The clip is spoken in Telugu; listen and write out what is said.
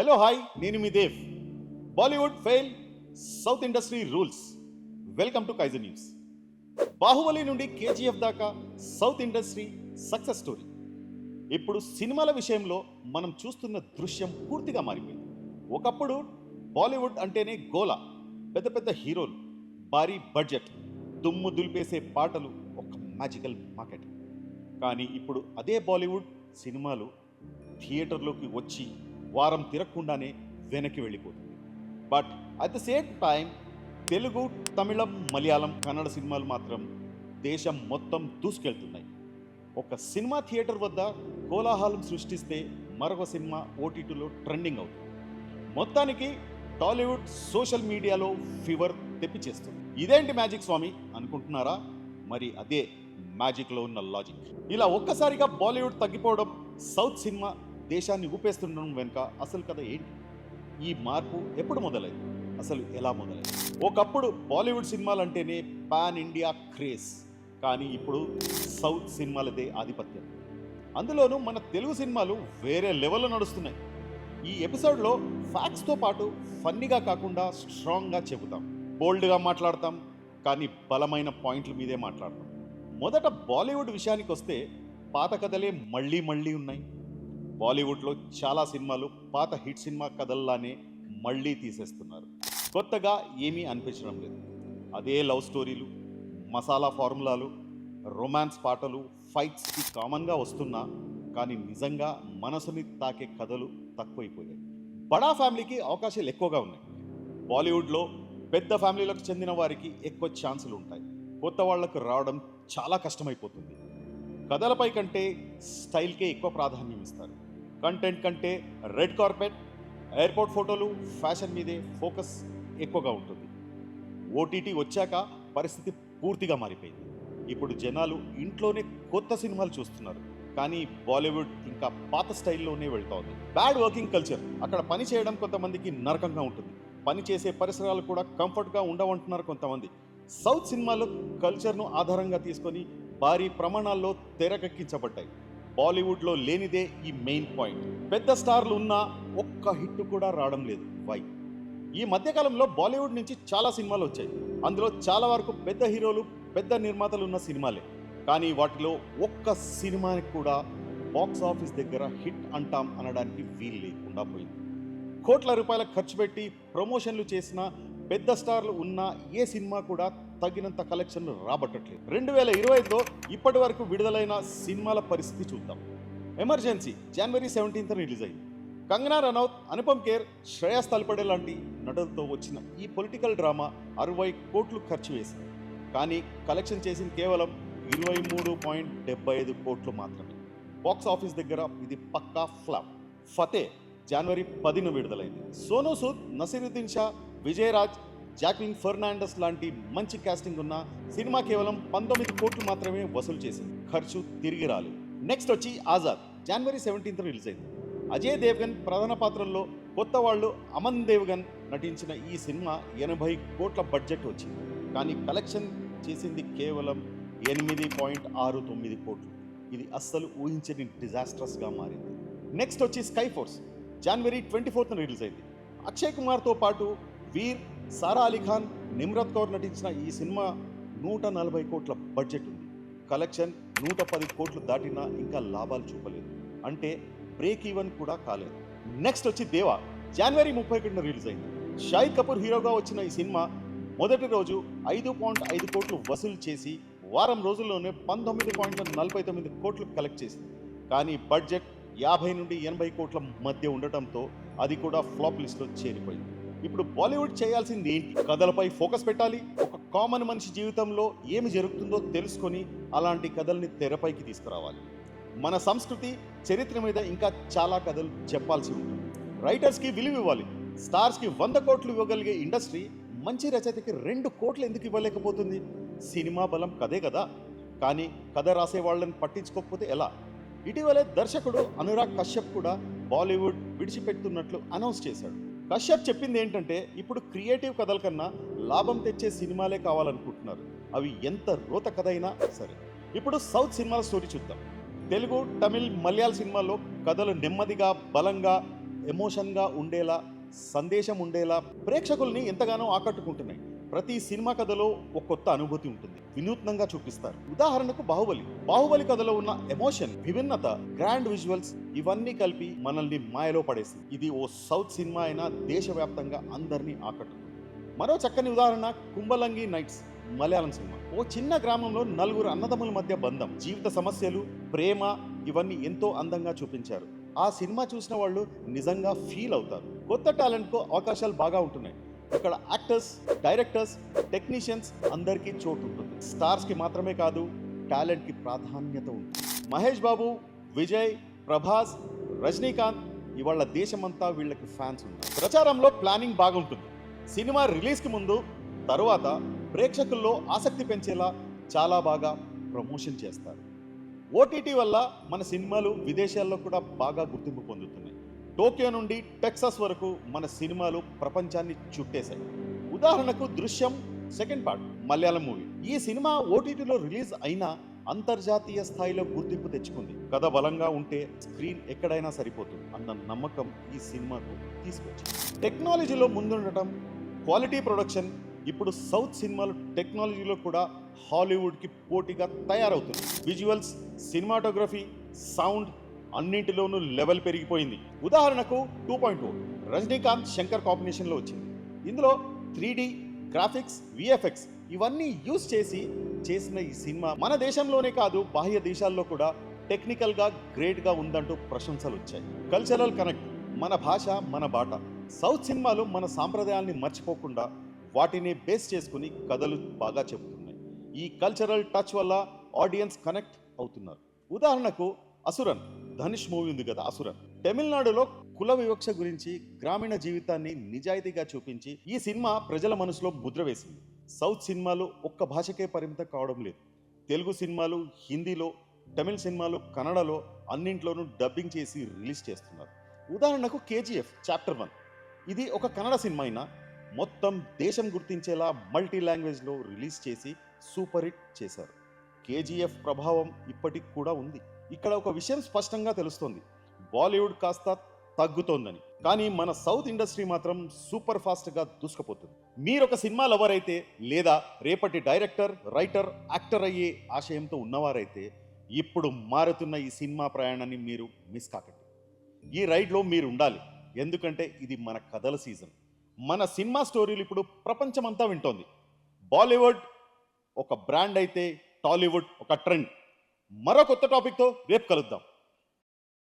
హలో హాయ్ నేను మీ Dev. Bollywood fail south industry rules welcome to Kaizen news Baahubali నుండి కేజీఎఫ్ దాకా సౌత్ ఇండస్ట్రీ సక్సెస్ స్టోరీ ఇప్పుడు సినిమాల విషయంలో మనం చూస్తున్న దృశ్యం పూర్తిగా మారిపోయింది. ఒకప్పుడు బాలీవుడ్ అంటేనే గోలా పెద్ద పెద్ద హీరోలు భారీ బడ్జెట్ దుమ్ము దులిపేసే పాటలు ఒక మ్యాజికల్ మార్కెట్ కానీ ఇప్పుడు అదే బాలీవుడ్ సినిమాలు థియేటర్లోకి వచ్చి వారం తిరగకుండానే వెనక్కి వెళ్ళిపోతుంది. But at the same time Telugu Tamil Malayalam Kannada సినిమాలు మాత్రం దేశం మొత్తం దూసుకెళ్తున్నాయి. ఒక సినిమా థియేటర్ వద్ద కోలాహలం సృష్టిస్తే మరొక సినిమా ఓటీటీలో ట్రెండింగ్ అవుతుంది. మొత్తానికి టాలీవుడ్ సోషల్ మీడియాలో ఫీవర్ తెప్పిచేస్తుంది. ఇదేంటి మ్యాజిక్ స్వామి? అనుకుంటున్నారా? మరి అదే మ్యాజిక్లో ఉన్న లాజిక్. ఇలా ఒక్కసారిగా బాలీవుడ్ తగ్గిపోవడం సౌత్ సినిమా దేశాన్ని ఊపేస్తుండడం వెనుక అసలు కథ ఏంటి? ఈ మార్పు ఎప్పుడు మొదలైంది? అసలు ఎలా మొదలైంది? ఒకప్పుడు బాలీవుడ్ సినిమాలు అంటేనే పాన్ ఇండియా క్రేజ్. కానీ ఇప్పుడు సౌత్ సినిమాలదే ఆధిపత్యం. అందులోనూ మన తెలుగు సినిమాలు వేరే లెవెల్లో నడుస్తున్నాయి. ఈ ఎపిసోడ్లో ఫ్యాక్ట్స్తో పాటు ఫన్నీగా కాకుండా స్ట్రాంగ్గా చెబుతాం. బోల్డ్గా మాట్లాడతాం. కానీ బలమైన పాయింట్ల మీదే మాట్లాడతాం. మొదట బాలీవుడ్ విషయానికి వస్తే పాత కథలే మళ్ళీ మళ్ళీ ఉన్నాయి. బాలీవుడ్లో చాలా సినిమాలు పాత హిట్ సినిమా కథల్లానే మళ్ళీ తీసేస్తున్నారు. కొత్తగా ఏమీ అనిపించడం లేదు. అదే లవ్ స్టోరీలు మసాలా ఫార్ములాలు రొమాన్స్ పాటలు ఫైట్స్కి కామన్గా వస్తున్నా కానీ నిజంగా మనసుని తాకే కథలు తక్కువైపోయాయి. బడా ఫ్యామిలీకి అవకాశాలు ఎక్కువగా ఉన్నాయి. బాలీవుడ్లో పెద్ద ఫ్యామిలీలకు చెందిన వారికి ఎక్కువ ఛాన్సులు ఉంటాయి. కొత్త వాళ్ళకు రావడం చాలా కష్టమైపోతుంది. కథలపై కంటే స్టైల్కే ఎక్కువ ప్రాధాన్యం ఇస్తారు. కంటెంట్ కంటే రెడ్ కార్పెట్ ఎయిర్పోర్ట్ ఫోటోలు ఫ్యాషన్ మీదే ఫోకస్ ఎక్కువగా ఉంటుంది. ఓటీటీ వచ్చాక పరిస్థితి పూర్తిగా మారిపోయింది. ఇప్పుడు జనాలు ఇంట్లోనే కొత్త సినిమాలు చూస్తున్నారు. కానీ బాలీవుడ్ ఇంకా పాత స్టైల్లోనే వెళ్తోంది బ్యాడ్ వర్కింగ్ కల్చర్. అక్కడ పని చేయడం కొంతమందికి నరకంగా ఉంటుంది. పని చేసే పరిసరాలు కూడా కంఫర్ట్గా ఉండవంటున్నారు కొంతమంది. సౌత్ సినిమాలు కల్చర్ను ఆధారంగా తీసుకొని భారీ ప్రమాణాల్లో తెరకెక్కించబడ్డాయి. బాలీవుడ్లో లేనిదే ఈ మెయిన్ పాయింట్. పెద్ద స్టార్లు ఉన్నా ఒక్క హిట్ కూడా రావడం లేదు. వై? ఈ మధ్యకాలంలో బాలీవుడ్ నుంచి చాలా సినిమాలు వచ్చాయి. అందులో చాలా వరకు పెద్ద హీరోలు పెద్ద నిర్మాతలు ఉన్న సినిమాలే. కానీ వాటిలో ఒక్క సినిమాకి కూడా బాక్స్ ఆఫీస్ దగ్గర హిట్ అంటాం అనడానికి వీలు లేకుండా పోయింది. కోట్ల రూపాయల ఖర్చు పెట్టి ప్రమోషన్లు చేసిన పెద్ద స్టార్లు ఉన్న ఏ సినిమా కూడా తగినంత కలెక్షన్లు రాబట్టట్లేదు. రెండు వేల ఇరవై ఐదులో ఇప్పటి వరకు విడుదలైన సినిమాల పరిస్థితి చూద్దాం. ఎమర్జెన్సీ జనవరి సెవెంటీన్త్ రిలీజ్ అయింది. కంగనా రనౌత్ అనుపమ్ కేర్ శ్రేయస్ తల్పడే లాంటి నటులతో వచ్చిన ఈ పొలిటికల్ డ్రామా అరవై కోట్లు ఖర్చు వేసింది. కానీ కలెక్షన్ చేసింది కేవలం ఇరవై మూడు పాయింట్ డెబ్బై ఐదు కోట్లు మాత్రమే. బాక్స్ ఆఫీస్ దగ్గర ఇది పక్కా ఫ్లాప్ ఫతే జనవరి పదిన విడుదలైంది. సోనూ సూద్ నసీరుద్దీన్ షా విజయరాజ్ జాక్లిన్ ఫెర్నాండస్ లాంటి మంచి కాస్టింగ్ ఉన్న సినిమా కేవలం పంతొమ్మిది కోట్లు మాత్రమే వసూలు చేసింది. ఖర్చు తిరిగి రాలేదు. నెక్స్ట్ వచ్చి ఆజాద్. జనవరి సెవెంటీన్త్ రిలీజ్ అయింది. అజయ్ దేవ్గన్ ప్రధాన పాత్రల్లో కొత్త వాళ్ళు అమన్ దేవ్గన్ నటించిన ఈ సినిమా ఎనభై కోట్ల బడ్జెట్ వచ్చింది. కానీ కలెక్షన్ చేసింది కేవలం ఎనిమిది పాయింట్ ఆరు తొమ్మిది కోట్లు. ఇది అస్సలు ఊహించని డిజాస్ట్రస్గా మారింది. నెక్స్ట్ వచ్చి స్కై ఫోర్స్ జనవరి ట్వంటీ ఫోర్త్న రిలీజ్ అయింది. అక్షయ్ కుమార్తో పాటు వీర్ సారా అలీ ఖాన్ నిమ్రత్ కౌర్ నటించిన ఈ సినిమా నూట నలభై కోట్ల బడ్జెట్ ఉంది. కలెక్షన్ నూట పది కోట్లు దాటినా ఇంకా లాభాలు చూపలేదు. అంటే బ్రేక్ ఈవెన్ కూడా కాలేదు. నెక్స్ట్ వచ్చి దేవా. జనవరి ముప్పై ఒకటిన రిలీజ్ అయింది. షాహిద్ కపూర్ హీరోగా వచ్చిన ఈ సినిమా మొదటి రోజు ఐదు పాయింట్ ఐదు కోట్లు వసూలు చేసి వారం రోజుల్లోనే పంతొమ్మిది పాయింట్ నలభై తొమ్మిది కోట్లు కలెక్ట్ చేసింది. కానీ బడ్జెట్ యాభై నుండి ఎనభై కోట్ల మధ్య ఉండటంతో అది కూడా ఫ్లాప్ లిస్ట్లో చేరిపోయింది. ఇప్పుడు బాలీవుడ్ చేయాల్సింది ఏంటి కథలపై ఫోకస్ పెట్టాలి. ఒక కామన్ మనిషి జీవితంలో ఏమి జరుగుతుందో తెలుసుకొని అలాంటి కథల్ని తెరపైకి తీసుకురావాలి. మన సంస్కృతి చరిత్ర మీద ఇంకా చాలా కథలు చెప్పాల్సి ఉంటుంది. రైటర్స్కి విలువ ఇవ్వాలి. స్టార్స్కి వంద కోట్లు ఇవ్వగలిగే ఇండస్ట్రీ మంచి రచయితకి రెండు కోట్లు ఎందుకు ఇవ్వలేకపోతుంది? సినిమా బలం కదే కదా? కానీ కథ రాసే వాళ్ళని పట్టించుకోకపోతే ఎలా? ఇటీవలే దర్శకుడు అనురాగ్ కశ్యప్ కూడా బాలీవుడ్ విడిచిపెడుతున్నట్లు అనౌన్స్ చేశాడు. కశ్యప్ చెప్పింది ఏంటంటే ఇప్పుడు క్రియేటివ్ కథల కన్నా లాభం తెచ్చే సినిమాలే కావాలనుకుంటున్నారు. అవి ఎంత రోత కథ అయినా సరే. ఇప్పుడు సౌత్ సినిమాల స్టోరీ చూద్దాం. తెలుగు తమిళ్ మలయాళ సినిమాల్లో కథలు నెమ్మదిగా బలంగా ఎమోషన్గా ఉండేలా సందేశం ఉండేలా ప్రేక్షకుల్ని ఎంతగానో ఆకట్టుకుంటున్నాయి. ప్రతి సినిమా కథలో ఒక కొత్త అనుభూతి ఉంటుంది. వినూత్నంగా చూపిస్తారు. ఉదాహరణకు బాహుబలి. బాహుబలి కథలో ఉన్న ఎమోషన్ విభిన్నత గ్రాండ్ విజువల్స్ ఇవన్నీ కలిపి మనల్ని మాయలో పడేసింది. ఇది ఓ సౌత్ సినిమా అయినా దేశవ్యాప్తంగా అందరినీ ఆకట్టుకుంది. మరో చక్కని ఉదాహరణ కుంభలంగి నైట్స్ మలయాళం సినిమా. ఓ చిన్న గ్రామంలో నలుగురు అన్నదమ్ముల మధ్య బంధం జీవిత సమస్యలు ప్రేమ ఇవన్నీ ఎంతో అందంగా చూపించారు. ఆ సినిమా చూసిన వాళ్ళు నిజంగా ఫీల్ అవుతారు. కొత్త టాలెంట్కు అవకాశాలు బాగా ఉంటున్నాయి. ఇక్కడ యాక్టర్స్ డైరెక్టర్స్ టెక్నీషియన్స్ అందరికీ చోటు ఉంటుంది. స్టార్స్కి మాత్రమే కాదు టాలెంట్కి ప్రాధాన్యత ఉంది. మహేష్ బాబు విజయ్ ప్రభాస్ రజనీకాంత్ ఇవాళ దేశమంతా వీళ్ళకి ఫ్యాన్స్ ఉన్నారు. ప్రచారంలో ప్లానింగ్ బాగుంటుంది. సినిమా రిలీజ్కి ముందు తరువాత ప్రేక్షకుల్లో ఆసక్తి పెంచేలా చాలా బాగా ప్రమోషన్ చేస్తారు. ఓటీటీ వల్ల మన సినిమాలు విదేశాల్లో కూడా బాగా గుర్తింపు పొందుతున్నాయి. టోక్యో నుండి టెక్సాస్ వరకు మన సినిమాలు ప్రపంచాన్ని చుట్టేశాయి. ఉదాహరణకు Drishyam second part. Malayalam movie. ఈ సినిమా ఓటీటీలో రిలీజ్ అయినా అంతర్జాతీయ స్థాయిలో గుర్తింపు తెచ్చుకుంది. కథ బలంగా ఉంటే స్క్రీన్ ఎక్కడైనా సరిపోతుంది అన్న నమ్మకం ఈ సినిమాకు తీసుకొచ్చింది. టెక్నాలజీలో ముందుండటం క్వాలిటీ ప్రొడక్షన్ ఇప్పుడు సౌత్ సినిమాలు టెక్నాలజీలో కూడా హాలీవుడ్కి పోటీగా తయారవుతుంది విజువల్స్ సినిమాటోగ్రఫీ సౌండ్ అన్నింటిలోనూ లెవెల్ పెరిగిపోయింది. ఉదాహరణకు two point two Rajinikanth Shankar కాంబినేషన్లో వచ్చింది. ఇందులో త్రీ గ్రాఫిక్స్ విఎఫ్ఎక్స్ ఇవన్నీ యూజ్ చేసి చేసిన ఈ సినిమా మన దేశంలోనే కాదు బాహ్య దేశాల్లో కూడా టెక్నికల్గా గ్రేట్గా ఉందంటూ ప్రశంసలు వచ్చాయి. కల్చరల్ కనెక్ట్ మన భాష మన బాట. సౌత్ సినిమాలు మన సాంప్రదాయాల్ని మర్చిపోకుండా వాటిని బేస్ చేసుకుని కథలు బాగా చెబుతున్నాయి. ఈ కల్చరల్ టచ్ వల్ల ఆడియన్స్ కనెక్ట్ అవుతున్నారు. ఉదాహరణకు అసురన్ ధనుష్ మూవీ ఉంది కదా అసురన్. తమిళనాడులో కుల వివక్ష గురించి గ్రామీణ జీవితాన్ని నిజాయితీగా చూపించి ఈ సినిమా ప్రజల మనసులో ముద్ర వేసింది. సౌత్ సినిమాలు ఒక్క భాషకే పరిమితం కావడం లేదు. తెలుగు సినిమాలు హిందీలో తమిళ సినిమాలు కన్నడలో అన్నింట్లోనూ డబ్బింగ్ చేసి రిలీజ్ చేస్తున్నారు. ఉదాహరణకు కేజీఎఫ్ చాప్టర్ వన్. ఇది ఒక కన్నడ సినిమా అయినా మొత్తం దేశం గుర్తించేలా మల్టీ లాంగ్వేజ్లో రిలీజ్ చేసి సూపర్ హిట్ చేశారు. కేజీఎఫ్ ప్రభావం ఇప్పటికి కూడా ఉంది. ఇక్కడ ఒక విషయం స్పష్టంగా తెలుస్తోంది. బాలీవుడ్ కాస్త తగ్గుతోందని. కానీ మన సౌత్ ఇండస్ట్రీ మాత్రం సూపర్ ఫాస్ట్గా దూసుకుపోతుంది. మీరు ఒక సినిమా లవర్ అయితే లేదా రేపటి డైరెక్టర్ రైటర్ యాక్టర్ అయ్యే ఆశయంతో ఉన్నవారైతే ఇప్పుడు మారుతున్న ఈ సినిమా ప్రయాణాన్ని మీరు మిస్ కాకండి. ఈ రైడ్లో మీరు ఉండాలి ఎందుకంటే ఇది మన కథల సీజన్. మన సినిమా స్టోరీలు ఇప్పుడు ప్రపంచమంతా వింటోంది. బాలీవుడ్ ఒక బ్రాండ్ అయితే టాలీవుడ్ ఒక ట్రెండ్. మరో కొత్త టాపిక్తో రేపు కలుద్దాం.